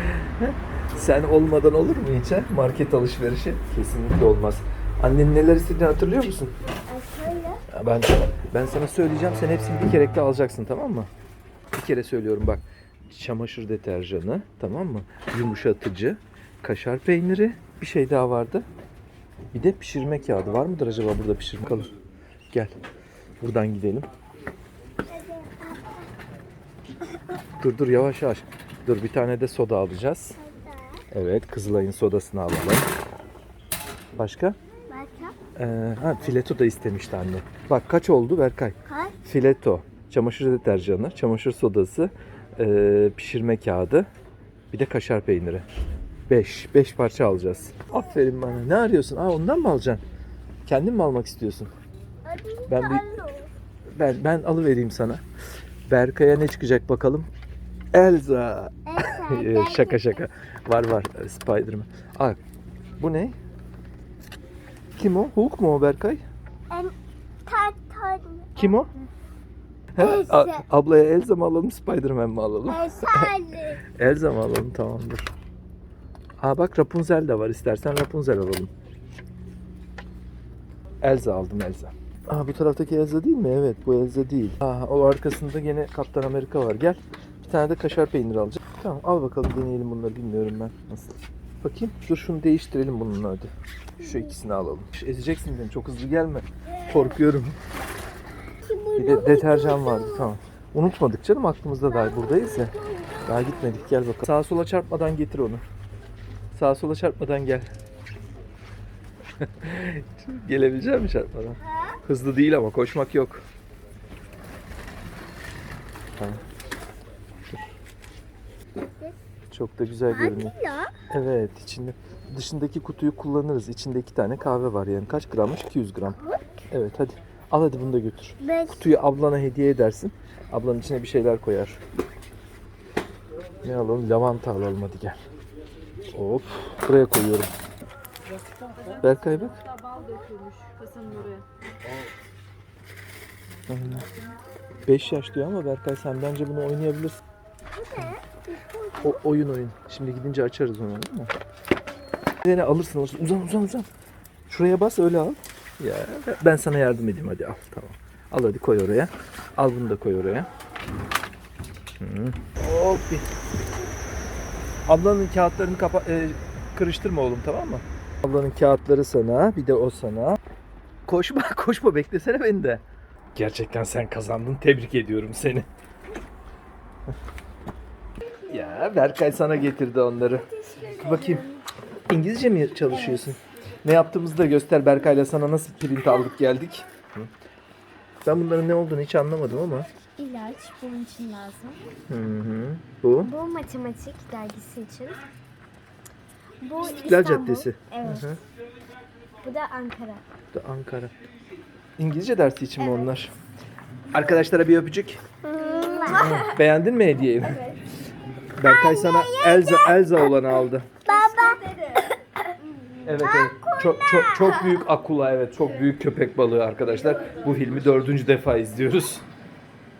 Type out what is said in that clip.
Sen olmadan olur mu hiç ha? Market alışverişi? Kesinlikle olmaz. Annen neler istediğini hatırlıyor musun? Ben ben sana söyleyeceğim. Sen hepsini bir kere alacaksın tamam mı? Bir kere söylüyorum bak. Çamaşır deterjanı tamam mı? Yumuşatıcı, kaşar peyniri, bir şey daha vardı. Bir de pişirme kağıdı. Var mıdır acaba burada pişirme kalır? Gel. Buradan gidelim. Dur dur yavaş yavaş. Dur bir tane de soda alacağız. Evet Kızılay'ın sodasını alalım. Başka? Başka? Ee, ha, fileto da istemişti anne. Bak kaç oldu Berkay? Kaç? Fileto, çamaşır deterjanı, çamaşır sodası, ee, pişirme kağıdı, bir de kaşar peyniri. 5. 5 parça alacağız. Aferin bana. Ne arıyorsun? Aa ondan mı alacaksın? Kendin mi almak istiyorsun? Ben bir ben ben alıvereyim sana. Berkay'a ne çıkacak bakalım? Elza. Ee, şaka şaka. Var var Ee, Spiderman. Aa bu ne? Kim o? Hulk mu o Berkay? Kim o? He? A- ablaya Elsa mı alalım, Spiderman mi alalım? Elsa mı alalım? Tamamdır. Aa bak Rapunzel de var. İstersen Rapunzel alalım. Elsa aldım Elsa. Aa bu taraftaki Elsa değil mi? Evet bu Elsa değil. Aa o arkasında gene Kaptan Amerika var. Gel. Bir tane de kaşar peyniri alacağım. Tamam al bakalım deneyelim bunları bilmiyorum ben. Nasıl? Bakayım. Dur şunu değiştirelim bununla hadi. Şu ikisini alalım. Şu Ezeceksin beni. Çok hızlı gelme. Korkuyorum. Bir de deterjan vardı tamam. Unutmadık canım aklımızda daha buradayız ya. Daha gitmedik gel bakalım. Sağa sola çarpmadan getir onu. Sağa sola çarpmadan gel. Gelebilecek mi çarpmadan? Hızlı değil ama koşmak yok. Tamam. Dur. Çok da güzel görünüyor. Ya. Evet içinde dışındaki kutuyu kullanırız. İçinde iki tane kahve var yani kaç grammış? 200 gram. Evet hadi. Al hadi bunu da götür. Kutuyu ablana hediye edersin. Ablanın içine bir şeyler koyar. Ne alalım? Lavanta alalım hadi gel. Hop. Buraya koyuyorum. Berkay bak. Hatta bal dökülmüş kasanın oraya. 5 yaş diyor ama Berkay sen bence bunu oynayabilirsin. O oyun oyun. Şimdi gidince açarız onu değil mi? Yine alırsın alırsın. Uzan uzan uzan. Şuraya bas öyle al. Ya ben sana yardım edeyim hadi al tamam. Al hadi koy oraya. Al bunu da koy oraya. Hı. Hop. Ablanın kağıtlarını kapa e, kırıştırma oğlum tamam mı? Ablanın kağıtları sana, bir de o sana. Koşma, koşma beklesene beni de. Gerçekten sen kazandın. Tebrik ediyorum seni. Ya Berkay sana getirdi onları. Bakayım. İngilizce mi çalışıyorsun? Ne yaptığımızı da göster Berkay'la sana nasıl print aldık geldik. Hı. Ben bunların ne olduğunu hiç anlamadım ama. İlaç bunun için lazım. Hı hı. Bu. Bu matematik dergisi için. Bu İstiklal İstanbul. Caddesi. Evet. Hı hı. Bu da Ankara. Bu da Ankara. İngilizce dersi için mi onlar? Arkadaşlara bir öpücük. Beğendin mi hediyeyi? Berkay sana Elza Elza olanı aldı. Baba. Evet evet. Çok çok çok büyük akula evet çok büyük köpek balığı arkadaşlar. Bu filmi dördüncü defa izliyoruz.